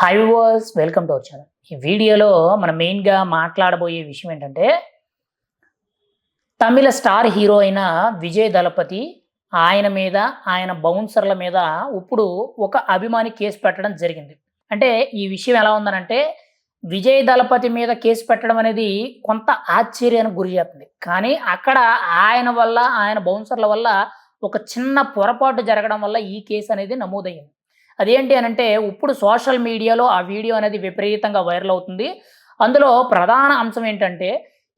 Hi viewers welcome to our channel ఈ వీడియోలో మనం మెయిన్గా మాట్లాడబోయే విషయం ఏంటంటే తమిళ స్టార్ హీరో అయిన విజయ్ దళపతి ఆయన మీద ఆయన బౌన్సర్ల మీద ఇప్పుడు ఒక అభిమాని కేసు పెట్టడం జరిగింది. అంటే ఈ విషయం ఎలా ఉందనంటే విజయ్ దళపతి మీద కేసు పెట్టడం అనేది కొంత ఆశ్చర్యానికి గురి చేస్తుంది. కానీ అక్కడ ఆయన వల్ల ఆయన బౌన్సర్ల వల్ల ఒక చిన్న పొరపాటు జరగడం వల్ల ఈ కేసు అనేది నమోదయ్యింది. అదేంటి అని అంటే ఇప్పుడు సోషల్ మీడియాలో ఆ వీడియో అనేది విపరీతంగా వైరల్ అవుతుంది. అందులో ప్రధాన అంశం ఏంటంటే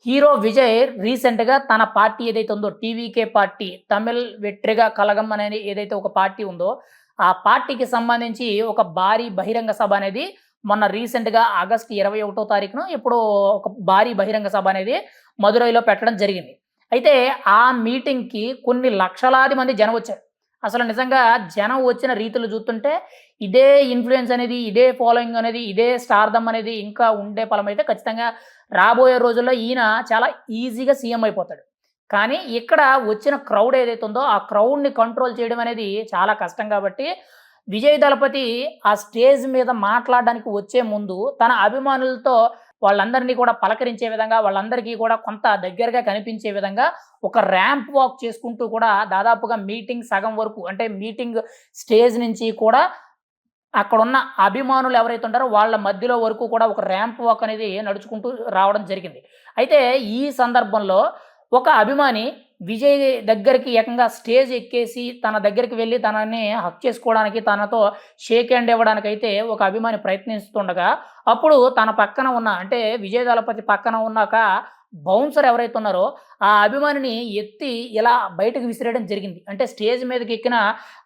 హీరో విజయ్ రీసెంట్గా తన పార్టీ ఏదైతే ఉందో టీవీకే పార్టీ తమిళ్ వెట్రిగా కలగం అనేది ఏదైతే ఒక పార్టీ ఉందో ఆ పార్టీకి సంబంధించి ఒక భారీ బహిరంగ సభ అనేది మొన్న రీసెంట్గా ఆగస్టు ఇరవై ఒకటో తారీఖున ఇప్పుడు ఒక భారీ బహిరంగ సభ అనేది మదురైలో పెట్టడం జరిగింది. అయితే ఆ మీటింగ్కి కొన్ని లక్షలాది మంది జనం వచ్చారు. అసలు నిజంగా జనం వచ్చిన రీతులు చూస్తుంటే ఇదే ఇన్ఫ్లుయెన్స్ అనేది ఇదే ఫాలోయింగ్ అనేది ఇదే స్టార్దమ్ అనేది ఇంకా ఉండే ఫలం అయితే ఖచ్చితంగా రాబోయే రోజుల్లో ఈయన చాలా ఈజీగా సీఎం అయిపోతాడు. కానీ ఇక్కడ వచ్చిన క్రౌడ్ ఏదైతే ఉందో ఆ క్రౌడ్ని కంట్రోల్ చేయడం అనేది చాలా కష్టం కాబట్టి విజయ్ దళపతి ఆ స్టేజ్ మీద మాట్లాడడానికి వచ్చే ముందు తన అభిమానులతో వాళ్ళందరినీ కూడా పలకరించే విధంగా వాళ్ళందరికీ కూడా కొంత దగ్గరగా కనిపించే విధంగా ఒక ర్యాంప్ వాక్ చేసుకుంటూ కూడా దాదాపుగా మీటింగ్ సగం వరకు అంటే మీటింగ్ స్టేజ్ నుంచి కూడా అక్కడున్న అభిమానులు ఎవరైతే ఉంటారో వాళ్ళ మధ్యలో వరకు కూడా ఒక ర్యాంప్ వాక్ అనేది నడుచుకుంటూ రావడం జరిగింది. అయితే ఈ సందర్భంలో ఒక అభిమాని విజయ్ దగ్గరికి ఏకంగా స్టేజ్ ఎక్కేసి తన దగ్గరికి వెళ్ళి తనని హక్ చేసుకోవడానికి తనతో షేక్ హ్యాండ్ ఇవ్వడానికి అయితే ఒక అభిమాని ప్రయత్నిస్తుండగా అప్పుడు తన పక్కన ఉన్న అంటే విజయ్ దళపతి పక్కన ఉన్నాక బౌన్సర్ ఎవరైతే ఉన్నారో ఆ అభిమానిని ఎత్తి ఇలా బయటకు విసిరేయడం జరిగింది. అంటే స్టేజ్ మీదకి ఎక్కిన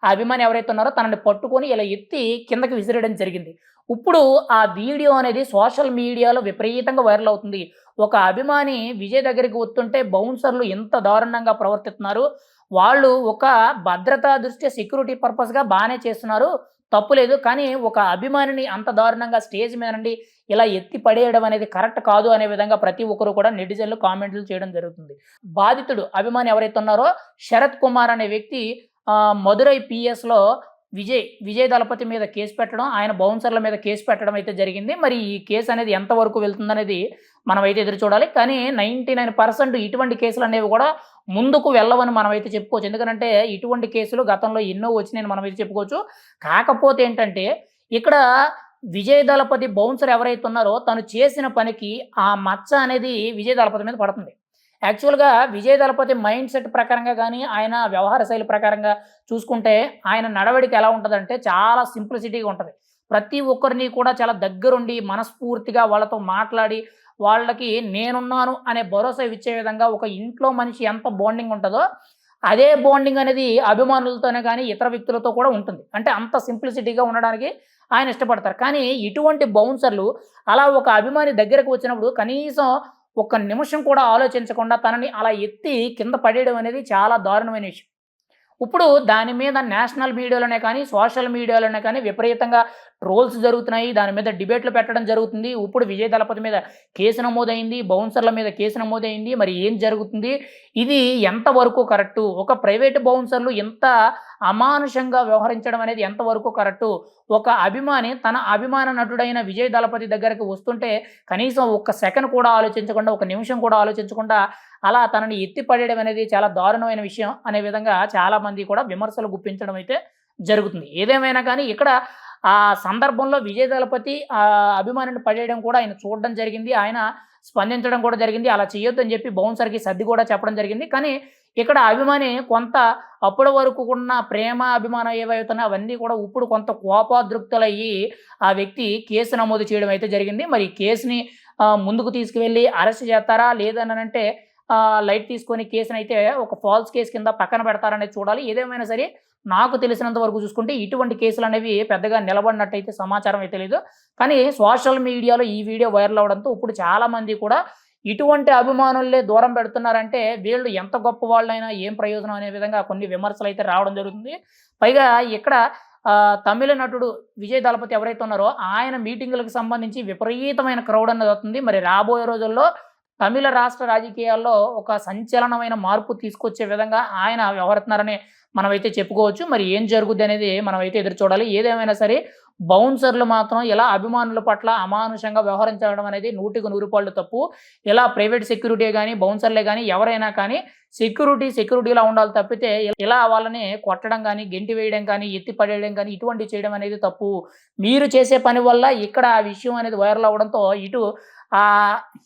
ఆ అభిమాని ఎవరైతే ఉన్నారో తనని పట్టుకొని ఇలా ఎత్తి కిందకి విసిరేయడం జరిగింది. ఇప్పుడు ఆ వీడియో అనేది సోషల్ మీడియాలో విపరీతంగా వైరల్ అవుతుంది. ఒక అభిమాని విజయ్ దగ్గరికి వస్తుంటే బౌన్సర్లు ఎంత దారుణంగా ప్రవర్తిస్తున్నారు. వాళ్ళు ఒక భద్రతా దృష్ట్యా సెక్యూరిటీ పర్పస్గా బాగానే చేస్తున్నారు. తప్పులేదు కానీ ఒక అభిమానిని అంత దారుణంగా స్టేజ్ మీద నుండి ఇలా ఎత్తి పడేయడం అనేది కరెక్ట్ కాదు అనే విధంగా ప్రతి ఒక్కరు కూడా నెటిజన్లు కామెంట్లు చేయడం జరుగుతుంది. బాధితుడు అభిమాని ఎవరైతే ఉన్నారో శరత్ కుమార్ అనే వ్యక్తి మధురై పిఎస్లో విజయ్ విజయ్ దళపతి మీద కేసు పెట్టడం ఆయన బౌన్సర్ల మీద కేసు పెట్టడం అయితే జరిగింది. మరి ఈ కేసు అనేది ఎంతవరకు వెళ్తుందనేది మనం అయితే ఎదురు చూడాలి. కానీ నైంటీ నైన్ పర్సెంట్ ఇటువంటి కేసులు అనేవి కూడా ముందుకు వెళ్ళవని మనం అయితే చెప్పుకోవచ్చు. ఎందుకంటే ఇటువంటి కేసులు గతంలో ఎన్నో వచ్చినాయని మనం అయితే చెప్పుకోవచ్చు. కాకపోతే ఏంటంటే ఇక్కడ విజయ్ దళపతి బౌన్సర్ ఎవరైతే ఉన్నారో తను చేసిన పనికి ఆ మచ్చ అనేది విజయ్ దళపతి మీద పడుతుంది. యాక్చువల్గా విజయ్ దళపతి మైండ్ సెట్ ప్రకారంగా కానీ ఆయన వ్యవహార శైలి ప్రకారంగా చూసుకుంటే ఆయన నడవడిక ఎలా ఉంటుందంటే చాలా సింప్లిసిటీగా ఉంటుంది. ప్రతి ఒక్కరిని కూడా చాలా దగ్గరుండి మనస్ఫూర్తిగా వాళ్ళతో మాట్లాడి వాళ్ళకి నేనున్నాను అనే భరోసా ఇచ్చే విధంగా ఒక ఇంట్లో మనిషి ఎంత బాండింగ్ ఉంటుందో అదే బాండింగ్ అనేది అభిమానులతోనే కానీ ఇతర వ్యక్తులతో కూడా ఉంటుంది. అంటే అంత సింప్లిసిటీగా ఉండడానికి ఆయన ఇష్టపడతారు. కానీ ఇటువంటి బౌన్సర్లు అలా ఒక అభిమాని దగ్గరకు వచ్చినప్పుడు కనీసం ఒక్క నిమిషం కూడా ఆలోచించకుండా తనని అలా ఎత్తి కింద పడేయడం అనేది చాలా దారుణమైన విషయం. ఇప్పుడు దాని మీద నేషనల్ మీడియాలోనే కానీ సోషల్ మీడియాలోనే కానీ విపరీతంగా ట్రోల్స్ జరుగుతున్నాయి. దాని మీద డిబేట్లు పెట్టడం జరుగుతుంది. ఇప్పుడు విజయ్ దళపతి మీద కేసు నమోదైంది. బౌన్సర్ల మీద కేసు నమోదైంది. మరి ఏం జరుగుతుంది? ఇది ఎంతవరకు కరెక్టు? ఒక ప్రైవేట్ బౌన్సర్లు ఎంత అమానుషంగా వ్యవహరించడం అనేది ఎంతవరకు కరెక్టు? ఒక అభిమాని తన అభిమాన నటుడైన విజయ్ దళపతి దగ్గరకు వస్తుంటే కనీసం ఒక్క సెకండ్ కూడా ఆలోచించకుండా ఒక నిమిషం కూడా ఆలోచించకుండా అలా తనని ఎత్తి పడేయడం అనేది చాలా దారుణమైన విషయం అనే విధంగా చాలామంది కూడా విమర్శలు గుప్పించడం అయితే జరుగుతుంది. ఏదేమైనా కానీ ఇక్కడ ఆ సందర్భంలో విజయ దళపతి ఆ అభిమానిని పడేయడం కూడా ఆయన చూడడం జరిగింది. ఆయన స్పందించడం కూడా జరిగింది. అలా చేయొద్దని చెప్పి బౌన్సర్కి సర్ది కూడా చెప్పడం జరిగింది. కానీ ఇక్కడ అభిమాని కొంత అప్పటి వరకు ఉన్న ప్రేమ అభిమానం ఏవైతున్నాయో అవన్నీ కూడా ఇప్పుడు కొంత కోపాదృప్తులయ్యి ఆ వ్యక్తి కేసు నమోదు చేయడం అయితే జరిగింది. మరి కేసుని ముందుకు తీసుకువెళ్ళి అరెస్ట్ చేస్తారా? లేదని అంటే లైట్ తీసుకొని కేసుని అయితే ఒక ఫాల్స్ కేసు కింద పక్కన పెడతారనేది చూడాలి. ఏదేమైనా సరే నాకు తెలిసినంత వరకు చూసుకుంటే ఇటువంటి కేసులు అనేవి పెద్దగా నిలబడినట్టయితే సమాచారం అయితే లేదు. కానీ సోషల్ మీడియాలో ఈ వీడియో వైరల్ అవడంతో ఇప్పుడు చాలామంది కూడా ఇటువంటి అభిమానులే దూరం పెడుతున్నారంటే వీళ్ళు ఎంత గొప్ప వాళ్ళైనా ఏం ప్రయోజనం అనే విధంగా కొన్ని విమర్శలు అయితే రావడం జరుగుతుంది. పైగా ఇక్కడ తమిళ నటుడు విజయ్ దళపతి ఎవరైతే ఉన్నారో ఆయన మీటింగులకు సంబంధించి విపరీతమైన క్రౌడ్ అన్నది అవుతుంది మరి రాబోయే రోజుల్లో తమిళ రాష్ట్ర రాజకీయాల్లో ఒక సంచలనమైన మార్పు తీసుకొచ్చే విధంగా ఆయన వ్యవహరిస్తున్నారని మనమైతే చెప్పుకోవచ్చు. మరి ఏం జరుగుద్ది అనేది మనమైతే ఎదురు చూడాలి. ఏదేమైనా సరే బౌన్సర్లు మాత్రం ఇలా అభిమానుల పట్ల అమానుషంగా వ్యవహరించడం అనేది నూటికి నూరు పాళ్ళు తప్పు. ఇలా ప్రైవేట్ సెక్యూరిటీ కానీ బౌన్సర్లే కానీ ఎవరైనా కానీ సెక్యూరిటీ సెక్యూరిటీలా ఉండాలి తప్పితే ఇలా వాళ్ళని కొట్టడం కానీ గెంటి వేయడం కానీ ఎత్తి పడేయడం కానీ ఇటువంటివి చేయడం అనేది తప్పు. మీరు చేసే పని వల్ల ఇక్కడ ఆ విషయం అనేది వైరల్ అవ్వడంతో ఇటు ఆ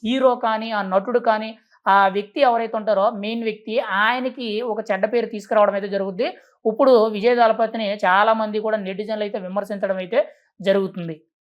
హీరో కానీ ఆ నటుడు కానీ ఆ వ్యక్తి ఎవరైతే ఉంటారో మెయిన్ వ్యక్తి ఆయనకి ఒక చెడ్డ పేరు తీసుకురావడం అయితే జరుగుద్ది. ఇప్పుడు విజయ్ దళపతిని చాలా మంది కూడా నెటిజన్లు అయితే విమర్శించడం అయితే జరుగుతుంది.